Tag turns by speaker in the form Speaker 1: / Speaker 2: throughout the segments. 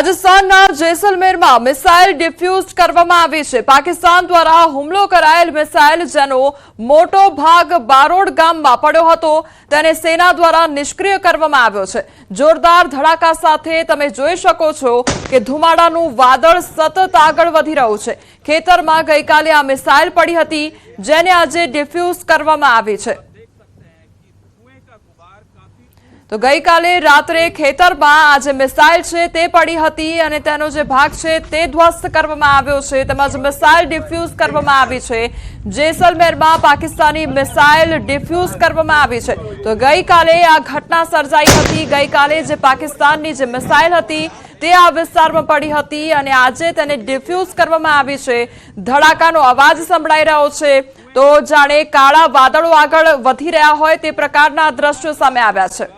Speaker 1: રાજસ્થાનના જેસલમેરમાં missile diffuse કરવામાં આવી છે. પાકિસ્તાન દ્વારા હુમલો કરાયેલ મિસાઇલ જેનો મોટો ભાગ બારોડ ગામમાં પડ્યો હતો. તેને સેના દ્વારા નિષ્ક્રિય કરવામાં આવ્યો છે. જોરદાર ધડાકા સાથે તમે જોઈ શકો છો કે ધુમાડાનું વાદળ સતત આગળ વધી રહ્યું છે. ખેતરમાં ગઈકાલે આ મિસાઇલ પડી હતી, જેને આજે ડિફ્યુઝ કરવામાં આવી છે. તો ગઈકાલે રાત્રે ખેતરમાં આ જે મિસાઇલ છે તે પડી હતી અને તેનો જે ભાગ છે તે ધ્વસ્ત કરવામાં આવ્યો છે. તેમજ મિસાઇલ ડિફ્યુઝ કરવામાં આવી છે. જેસલમેરમાં પાકિસ્તાની મિસાઇલ ડિફ્યુઝ કરવામાં આવી છે. તો ગઈકાલે આ ઘટના સર્જાઈ હતી. ગઈકાલે જે પાકિસ્તાનની જે મિસાઇલ હતી તે આ વિસ્તારમાં પડી હતી અને આજે તેને ડિફ્યુઝ કરવામાં આવી છે. ધડાકાનો અવાજ સંભળાઈ રહ્યો છે. તો જાણે કાળા વાદળો આગળ વધી રહ્યા હોય તે પ્રકારના દ્રશ્યો સામે આવ્યા છે.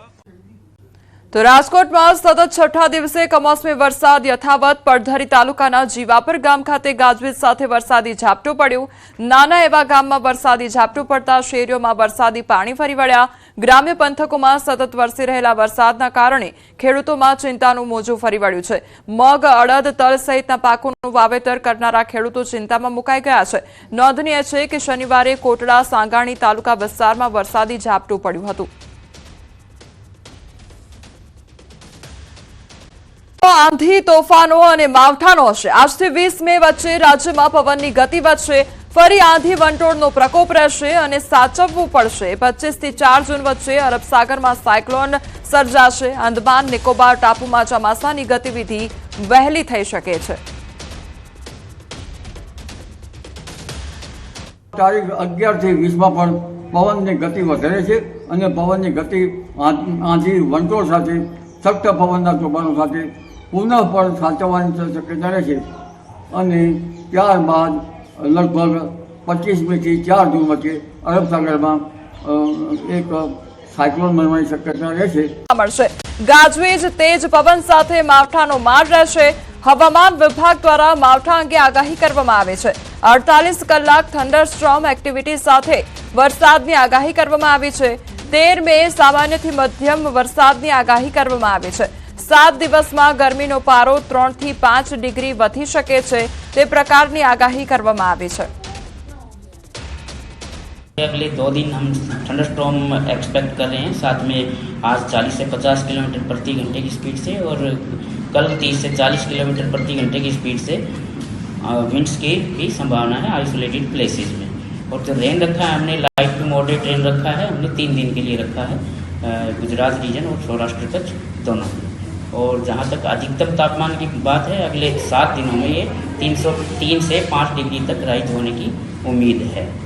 Speaker 1: તો રાજકોટમાં સતત છઠ્ઠા દિવસે કમોસમી વરસાદ યથાવત પડધરી તાલુકાના જીવાપર ગામ ખાતે ગાજવીજ સાથે વરસાદી ઝાપટું પડ્યું. નાના એવા ગામમાં વરસાદી ઝાપટું પડતા શેરીઓમાં વરસાદી પાણી ફરી વળ્યા. ગ્રામ્ય પંથકોમાં સતત વરસી રહેલા વરસાદના કારણે ખેડૂતોમાં ચિંતાનું મોજું ફરી વળ્યું છે. મગ, અડદ, તલ સહિતના પાકોનું વાવેતર કરનારા ખેડૂતો ચિંતામાં મુકાઈ ગયા છે. નોંધનીય છે કે શનિવારે કોટડા, સાંગાણી તાલુકા વિસ્તારમાં વરસાદી ઝાપટું પડ્યું હતું. આંધી તોફાનો અને માવઠાનો હશે. આજથી વીસ મે વચ્ચે રાજ્યમાં પવનની ગતિ વધશે. ફરી આંધી વંટોળનો પ્રકોપ રહેશે અને સાચવવું પડશે. પચીસથી ચાર જૂન વચ્ચે અરબ સાગરમાં સાયક્લોન સર્જાશે. અંદમાન નિકોબાર, ટાપુમાં ચોમાસાની ગતિવિધિ વહેલી થઈ શકે છે.
Speaker 2: તારીખ અગિયારથી વીસમાં પણ પવનની ગતિ વધારે છે અને પવનની ગતિ આંધી વંટોળ સાથે સખ્ત પવનના તોફાનો સાથે પુનઃ પણ સાચવવાની શક્યતા રહેશે. અને ત્યારબાદ લગભગ પચીસમીથી ચાર જૂન વચ્ચે અરબ સાગરમાં એક સાયક્લોન બનવાની શક્યતા રહેશે.
Speaker 1: મળશે. ગાજવીજ, તેજ, પવન સાથે માવઠાનો માર રહેશે. હવામાન વિભાગ દ્વારા માવઠા અંગે આગાહી કરવામાં આવે છે. અડતાલીસ કલાક થંડરસ્ટ્રોમ એક્ટિવિટી સાથે વરસાદની આગાહી કરવામાં આવી છે. તેર મે સામાન્યથી મધ્યમ વરસાદની આગાહી કરવામાં આવી છે. સાત દિવસમાં ગરમીનો પારો ત્રણ થી પાંચ ડિગ્રી વધી શકે છે તે પ્રકારની આગાહી કરવામાં આવી છે
Speaker 3: अगले दो दिन हम थंडर स्टॉर्म एक्सपेक्ट कर रहे हैं साथ में आज 40 से 50 किलोमीटर प्रति घंटे की स्पीड से और कल 30 से 40 किलोमीटर प्रति घंटे की स्पीड से विंड्स की भी संभावना है आइसोलेटेड प्लेसेस में और जो रेन रखा है हमने लाइट टू मॉडरेट रेन रखा है हमने तीन दिन के लिए रखा है अ, गुजरात रीजन और सौराष्ट्र तक दोनों और जहाँ तक अधिकतम तापमान की बात है अगले सात दिनों में ये 303 से 5 डिग्री तक राइज होने की उम्मीद है